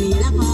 สีแล้วพอ